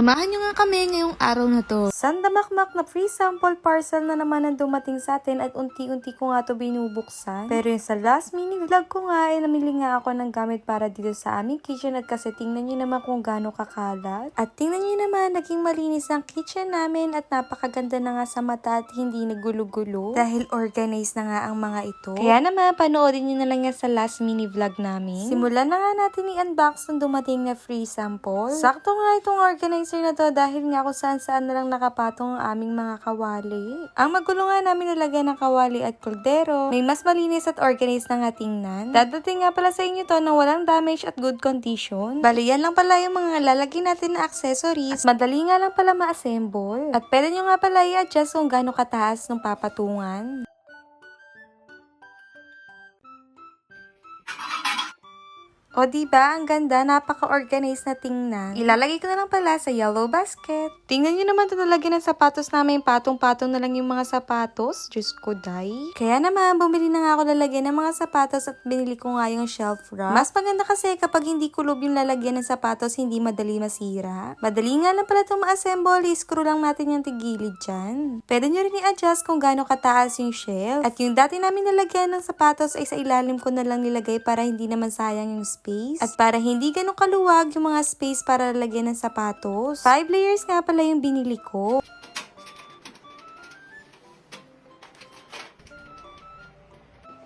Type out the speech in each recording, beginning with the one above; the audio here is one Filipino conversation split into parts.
Samahan nyo nga kami ngayong araw na to. Sandamakmak na free sample parcel na naman ang dumating sa atin at unti-unti ko nga to binubuksan. Pero yung sa last mini vlog ko nga ay namili nga ako ng gamit para dito sa aming kitchen at kasi tingnan nyo naman kung gaano kakalat. At tingnan nyo naman naging malinis ang kitchen namin at napakaganda na nga sa mata at hindi nagulo-gulo dahil organized na nga ang mga ito. Kaya naman panoorin nyo na lang yan sa last mini vlog namin. Simulan na nga natin i-unbox ng dumating na free sample. Sakto nga itong organizer na to dahil nga kung saan saan na lang nakapatong ang aming mga kawali. Ang magulo nga namin nilagyan ng kawali at kuldero, may mas malinis at organized na nga tingnan. Dadating nga pala sa inyo to ng walang damage at good condition. Bali yan lang pala yung mga lalagyan natin na accessories. At madali nga lang pala ma-assemble. At pwede nyo nga pala i-adjust kung gaano kataas ng papatungan. O diba, ang ganda, napaka-organized na tingnan. Ilalagay ko na lang pala sa yellow basket. Tingnan nyo naman ito nalagyan ng sapatos namin, patong-patong na lang yung mga sapatos. Diyos ko, day. Kaya naman, bumili na nga ako lalagyan ng mga sapatos at binili ko nga yung shelf rack. Mas maganda kasi kapag hindi kulob yung lalagyan ng sapatos, hindi madali masira. Madali nga lang pala ito ma-assemble, screw lang natin yung tigilid dyan. Pwede nyo rin i-adjust kung gaano kataas yung shelf. At yung dati namin nalagyan ng sapatos ay sa ilalim ko na lang nilagay para hindi naman sayang yung. At para hindi ganun kaluwag yung mga space para lalagyan ng sapatos. Five layers nga pala yung binili ko.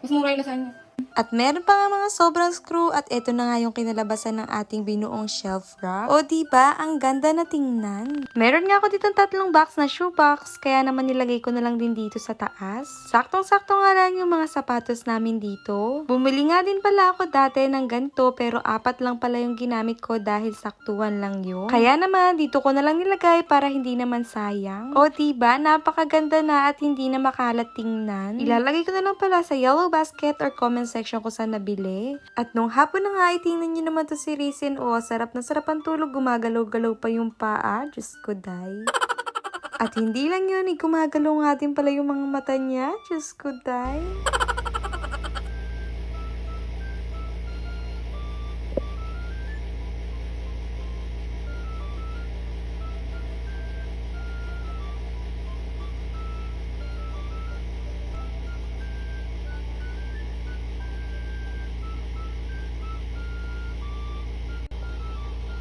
Mas mura yung lasagna. At meron pa nga mga sobrang screw at ito na nga yung kinalabasan ng ating binuong shelf rack. O ba ang ganda na tingnan. Meron nga ako dito tatlong box na shoe box kaya naman nilagay ko na lang din dito sa taas. Saktong-sakto nga lang yung mga sapatos namin dito. Bumili nga din pala ako dati ng ganito pero apat lang pala yung ginamit ko dahil saktuhan lang yun. Kaya naman dito ko na lang nilagay para hindi naman sayang. O ba napakaganda na at hindi na makalat tingnan. Ilalagay ko na lang pala sa yellow basket or comment section ko saan nabili. At nung hapon na nga, itingnan nyo naman to si Rizin. O, sarap na sarap ang tulog. Gumagalaw-galaw pa yung paa. Diyos ko, day. At hindi lang yun, eh, gumagalaw nga din pala yung mga mata niya. Diyos ko, day.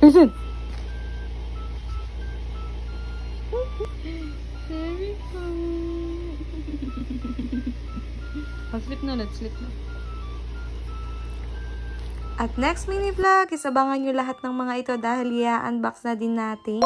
Sleep na, let's sleep na. At next mini vlog, is abangan nyo lahat ng mga ito dahil i-unbox na din natin.